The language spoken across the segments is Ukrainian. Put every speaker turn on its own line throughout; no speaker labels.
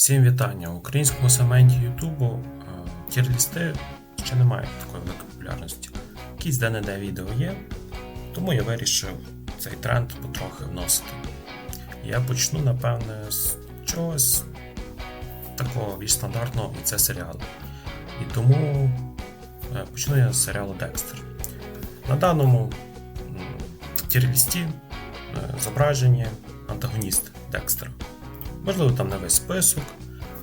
Всім вітання! У українському сегменті Ютубу е, тір-лісти ще не мають такої великої популярності. Якісь де-не-де відео є, тому я вирішив цей тренд потрохи вносити. Я почну, напевне, з чогось такого більш стандартного, і це серіал. І тому е, почну я з серіалу Декстер. На даному тір-лісті е, зображені антагоністи Декстера. Можливо, там не весь список,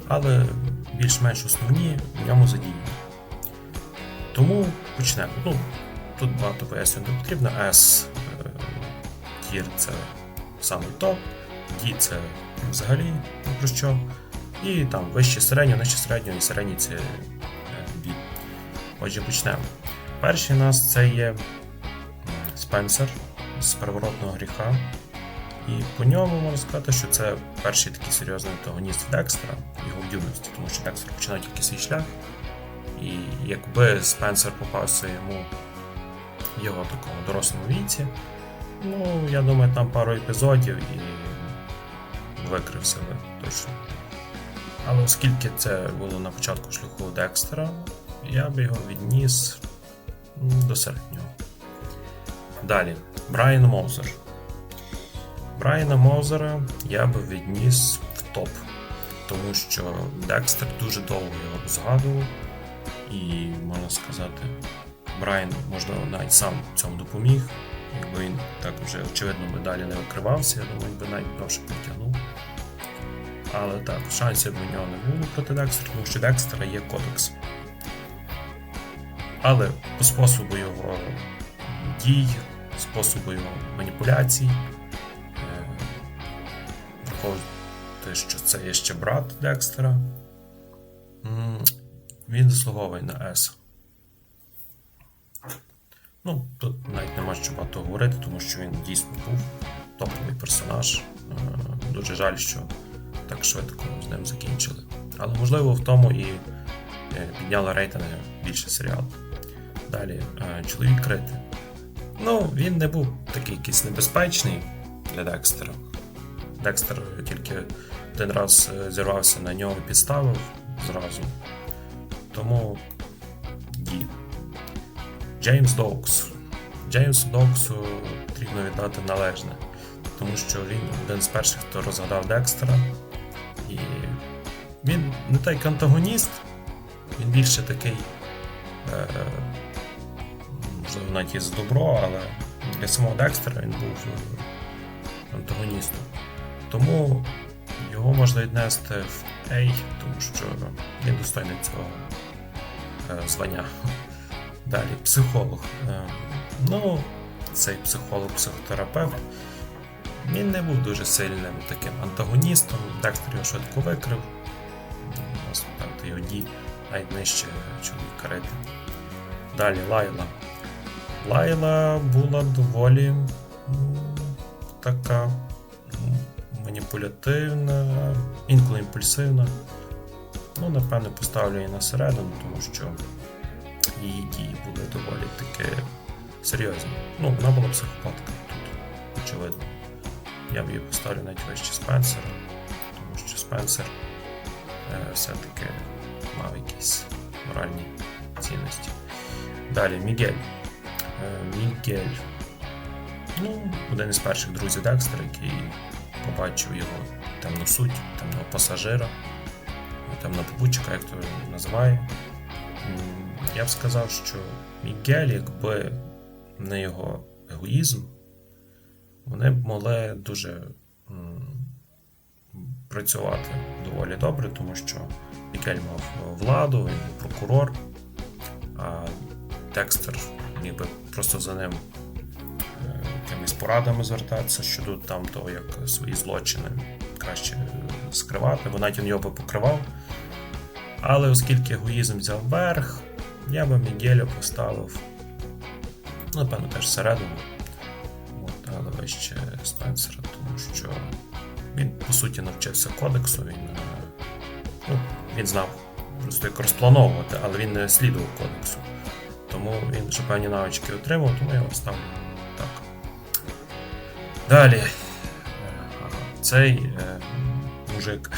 але більш-менш основні в ньому задіяні. Тому почнемо. Ну, тут багато пояснень не потрібно. S е, тір це самий топ, D це взагалі про що. І там вище середньо, нижче середньо і середній це е, B. Отже, почнемо. Перший у нас це є Спенсер з переворотного гріха. І по ньому можна сказати, що це перший такий серйозний антагоніст Декстера, його в тому що Декстер починає тільки свій шлях. І якби Спенсер попався йому в його такому дорослому віці, ну, я думаю, там пару епізодів і викрив себе точно. Але оскільки це було на початку шляху Декстера, я би його відніс до середнього. Далі, Брайан Моузер. Брайана Мозера я би відніс в топ, тому що Декстер дуже довго його згадував, і можна сказати, Брайан, можливо, навіть сам цьому допоміг. Якби він так вже очевидно би далі не викривався, я думаю, він би навіть довше потягнув. Але так, шансів у нього не було проти Декстера, тому що Декстера є кодекс. Але по способу його дій, способу його маніпуляцій, враховуючи, що це є ще брат Декстера. Він заслуговує на S. Ну, тут навіть нема що багато говорити, тому що він дійсно був топовий персонаж. Е, Дуже жаль, що так швидко з ним закінчили. Але можливо в тому і е, підняли рейтинги більше серіалу. Далі, е, чоловік крити. Ну, він не був такий якийсь небезпечний для Декстера. Декстер тільки один раз е, зірвався на нього і підставив зразу. Тому Ді. Джеймс Доукс. Джеймсу Доуксу потрібно віддати належне, тому що він один з перших, хто розгадав Декстера. І він не як антагоніст, він більше такий. Е, можливо, навіть і добро, але для самого Декстера він був е, антагоністом. Тому його можна віднести в A, тому що він достойний цього е, звання. Далі, психолог. Е, Ну, цей психолог-психотерапевт. Він не був дуже сильним таким антагоністом. Декстер його швидко викрив. Сказати, його дій навіть нижче чоловіка Реди. Далі Лайла. Лайла була доволі така м, маніпулятивна, інколи імпульсивна. Ну, напевне, поставлю її на середину, тому що її дії були доволі таки серйозні. Ну, вона була психопатка тут, очевидно. Я б її поставлю навіть вище Спенсера, тому що Спенсер е, все-таки мав якісь моральні цінності. Далі Мігель. Е, Мігель. Ну, один із перших друзів Декстера, який побачив його темну суть, темного пасажира, темного попутчика, як то називає. Я б сказав, що Мігель, якби не його егоїзм, вони б могли дуже працювати доволі добре, тому що Мігель мав владу, він прокурор, а Декстер міг би просто за ним якимись порадами звертатися щодо там того, як свої злочини краще скривати, бо навіть він його би покривав. Але оскільки егоїзм взяв верх, я би Мігеля поставив, ну, напевно, теж всередину, От, але вище Спенсера, тому що він, по суті, навчився кодексу, він, е, ну, він знав просто як розплановувати, але він не слідував кодексу. Тому він ще певні навички отримав, тому я його ставлю. Далі. Цей е, мужик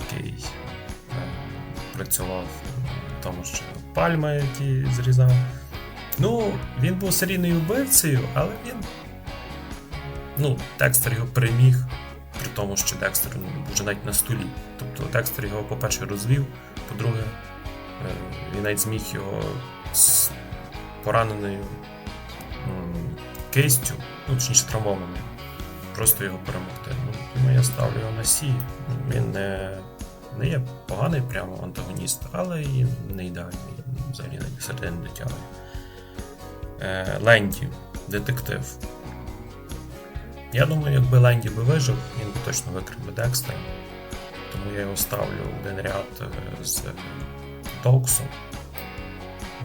який е, працював в тому, що пальми, які зрізав. Ну, він був серійною вбивцею, але він. Ну, Декстер його переміг, при тому, що Декстер ну, вже навіть на столі. Тобто Декстер його, по-перше, розвів, по-друге, е, він навіть зміг його з пораненою кистю, ну, точніше травмованою, просто його перемогти. Ну, тому я ставлю його на сі. Він не, не є поганий прямо антагоніст, але і не ідеальний, взагалі навіть середини дотягує. Е, Ленді, детектив. Я думаю, якби Ленді би вижив, він би точно викрив би Декстера. Тому я його ставлю в один ряд е, з Доуксом.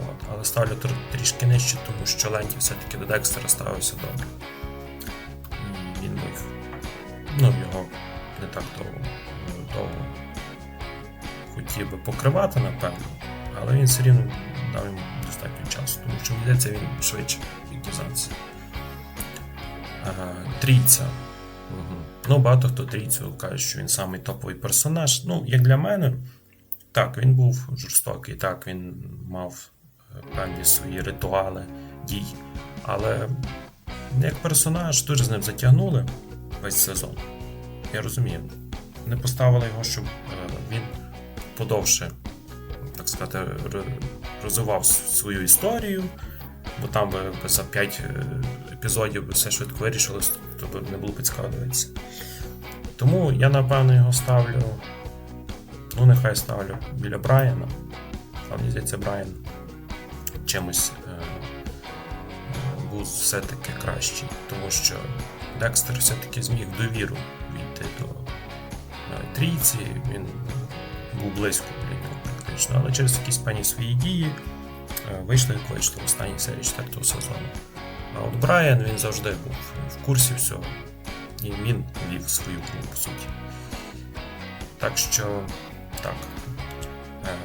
От. Але ставлю тр- трішки нижче, тому що Ленді все-таки до Декстера ставився добре. Він міг. Ну, його не так довго, довго хотів би покривати, напевно, але він все рівно дав йому достатньо часу, тому що здається, він швидше відтязався. Ага, трійця. Угу. Ну, багато хто трійцю каже, що він самий топовий персонаж. Ну, як для мене, так, він був жорстокий, так, він мав певні свої ритуали дій. Але як персонаж дуже з ним затягнули весь сезон. Я розумію. Не поставили його, щоб е, він подовше, так сказати, розвивав свою історію, бо там би за 5 епізодів все швидко вирішилось, то не було цікаво дивитися. Тому я, напевно, його ставлю. Ну, нехай ставлю біля Брайана. Мені здається, Брайан чимось е, був все-таки кращий, тому що Декстер все-таки зміг довіру війти до е, трійці, він був близько для нього практично, але через якісь певні свої дії е, вийшло як вийшло в останній серії четвертого сезону. А от Брайан він завжди був в курсі всього, і він вів свою гру, по суті. Так що, так. Е,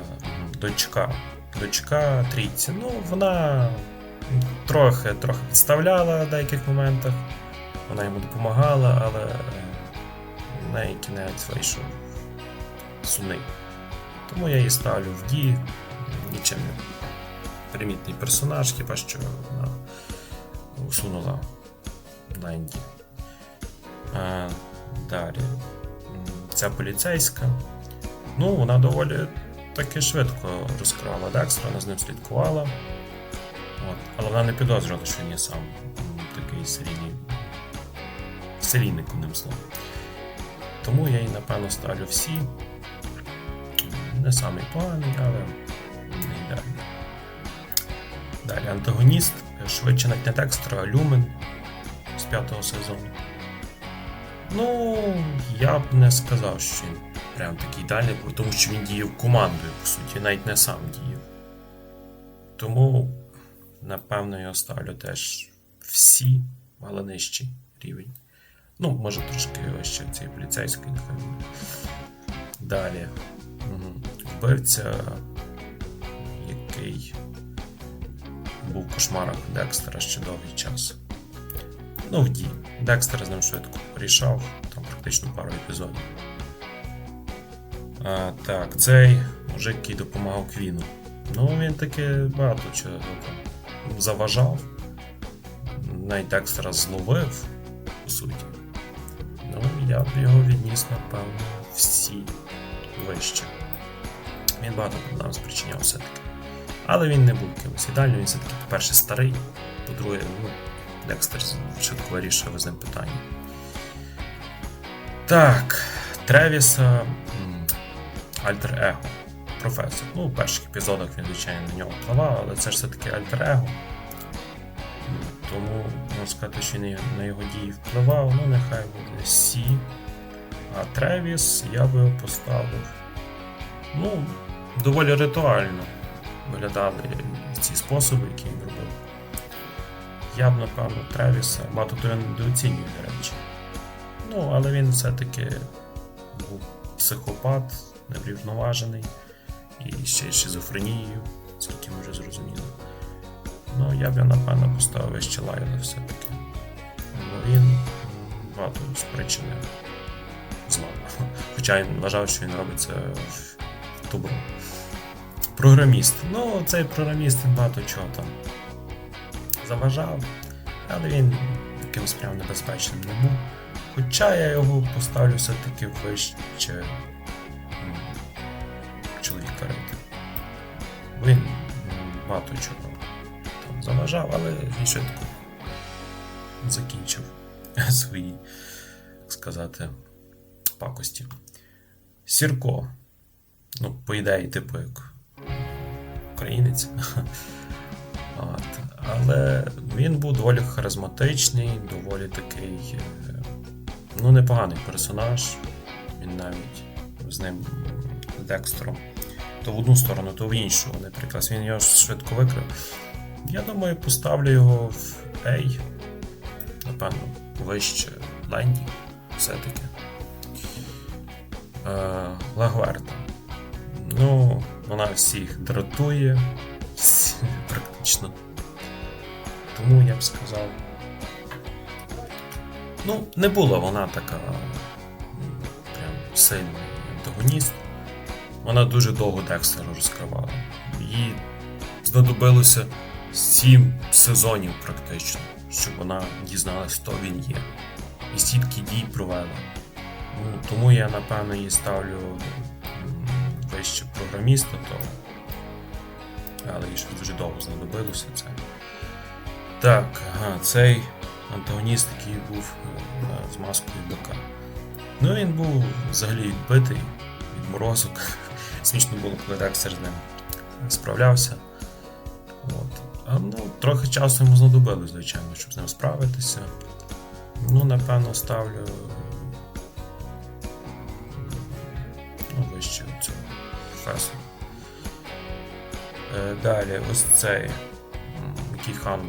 Дочка. Трійці. Ну, вона трохи, трохи підставляла в деяких моментах. Вона йому допомагала, але в неї кінець вийшов сумний. Тому я її ставлю в дії. Нічим не примітний персонаж, хіба що вона усунула Ленді. А, далі. Ця поліцейська. Ну, вона доволі таки швидко розкрала Декстра, вона з ним слідкувала. От. Але вона не підозрювала, що він є сам такий серійний. Серійник, одним словом. Тому я її, напевно, ставлю всі. Не самий поганий, але не ідеальний. Далі антагоніст, швидше навіть не Декстра, а Люмен з п'ятого сезону. Ну, я б не сказав, що він прям такий ідеальний, бо тому що він діяв командою, по суті, навіть не сам діяв. Тому, напевно, я ставлю теж всі, але нижчий рівень. Ну, може трошки вище цієї поліцейської, нехай буде. Далі. Вбивця, який був в кошмарах Декстера ще довгий час. Ну, в дії. Декстер з ним швидко рішав, там практично пару епізодів. А, так, цей мужик, який допомагав Квіну. Ну, він таки багато чого заважав. Навіть Декстера зловив, по суті. Ну, я б його відніс, напевно, всі вище. Він багато проблем спричиняв все-таки. Але він не був кимось ідеальним, він все-таки, по-перше, старий, по-друге, ну, Декстер швидко вирішив з ним питання. Так, Тревіса м, Альтер Его. Професор. Ну, у перших епізодах він, звичайно, на нього впливав, але це ж все-таки Альтер Его. Тому можна сказати, що на його дії впливав, ну нехай буде Сі. А Тревіс я би поставив. Ну, доволі ритуально виглядали ці способи, які він робив. Я б, напевно, Тревіса, багато хто його недооцінює, до речі. Ну, але він все-таки був психопат, неврівноважений і ще й шизофренією, скільки ми вже зрозуміли. Ну, я б напевно, поставив вище Лайона все-таки. Бо він багато спричинив зла. Хоча він вважав, що він робить це в добро. Програміст. Ну, цей програміст багато чого там заважав, але він якимось прям небезпечним не був. Хоча я його поставлю все-таки вище м. Він багато чого там заважав, але він швидко закінчив свої, як сказати, пакості. Сірко. Ну, по ідеї, типу, як українець. От. Але він був доволі харизматичний, доволі такий, е, ну, непоганий персонаж. Він навіть з ним Декстером. То в одну сторону, то в іншу. Вони прекрасно. Він його швидко викрив. Я думаю, поставлю його в A. Напевно, вище Ленді. Все-таки. Е, Ну, вона всіх дратує. Практично. Тому я б сказав. Ну, не була вона така прям сильний антагоніст. Вона дуже довго Декстера розкривала. Їй знадобилося сім сезонів практично, щоб вона дізналась, хто він є. І стільки дій провела. Ну, тому я, напевно, її ставлю вище програміста, то. Але їй ще дуже довго знадобилося це. Так, ага, цей антагоніст, який був е, з маскою бика. Ну, він був взагалі відбитий від морозок. Смішно було, коли Декстер з ним справлявся. От. А, ну, трохи часу йому знадобилось, звичайно, щоб з ним справитися. Ну, напевно, ставлю. Ну, вище цього професора. Е, Далі, ось цей, який хан.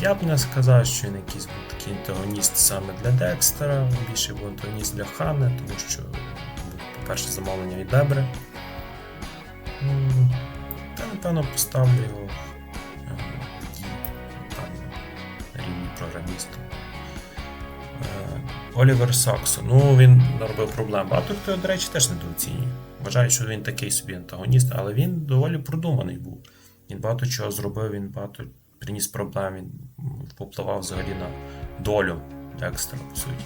Я б не сказав, що він якийсь був такий антагоніст саме для Декстера, більше був антагоніст для Хана, тому що був, по-перше, замовлення від Дебри. Та, напевно, поставлю його е, на рівні програміста. Е, Олівер Саксон. Ну, він наробив проблем. Багато хто, до речі, теж недооцінює. Вважає, що він такий собі антагоніст, але він доволі продуманий був. Він багато чого зробив, він багато приніс проблем, він попливав взагалі на долю Декстера, по суті.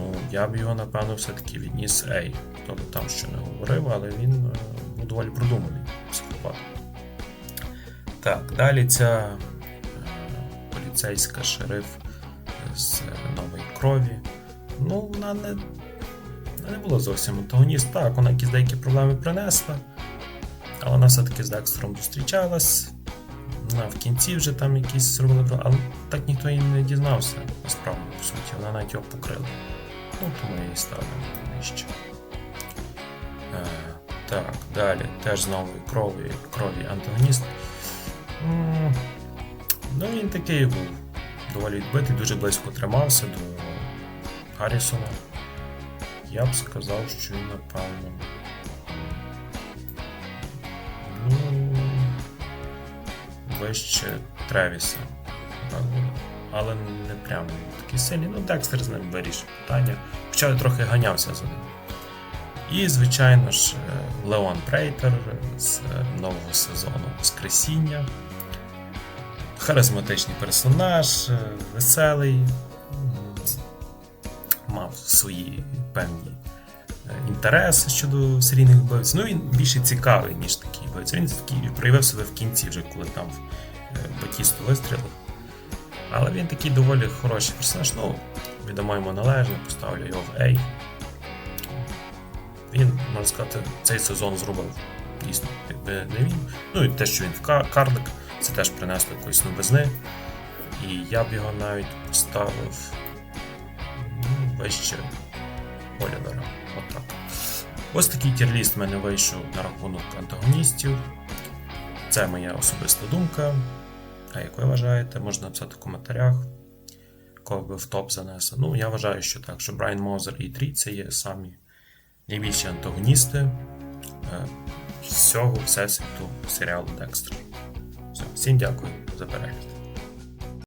Ну, я б його, напевно, все-таки відніс Ей. Хто би там що не говорив, але він е, був доволі продуманий психопат. Так, далі ця е, поліцейська шериф з е, нової крові. Ну, вона не, вона не була зовсім антагоніст. Так, вона якісь деякі проблеми принесла, але вона все-таки з Декстером зустрічалась. Вона в кінці вже там якісь проблеми, але так ніхто і не дізнався насправді, по суті. Вона навіть його покрила. Ну, я її ставлю нижче. Е, так, далі. Теж з нової крові, крові антагоніст. Ну, він такий був доволі відбитий, дуже близько тримався до Гаррісона. Я б сказав, що напевно. Ну, вище Тревіса. Але, але не прямо такий сильний. Ну, Декстер з ним вирішив питання. Хоча я трохи ганявся за ним. І, звичайно ж, е, Леон Прейтер з е, нового сезону Воскресіння. Харизматичний персонаж, е, веселий, мав свої певні інтереси щодо серійних вбивців. Ну, він більше цікавий, ніж такий вбивця. Він проявив себе в кінці, вже коли там Батісту вистрілив. Але він такий доволі хороший персонаж. Ну, відомо йому належно, поставлю його в A. Він, можна сказати, цей сезон зробив дійсно, якби не він. Ну і те, що він в ка- карлик, це теж принесло якоїсь новизни. І я б його навіть поставив ну, вище Олівера. Отак. Ось такий тірліст в мене вийшов на рахунок антагоністів. Це моя особиста думка. А як ви вважаєте, можна написати в коментарях, кого би в топ занесе. Ну, я вважаю, що так, що Брайан Мозер і Трі це є самі найбільші антагоністи е, всього всесвіту серіалу Декстер. Всім дякую за перегляд.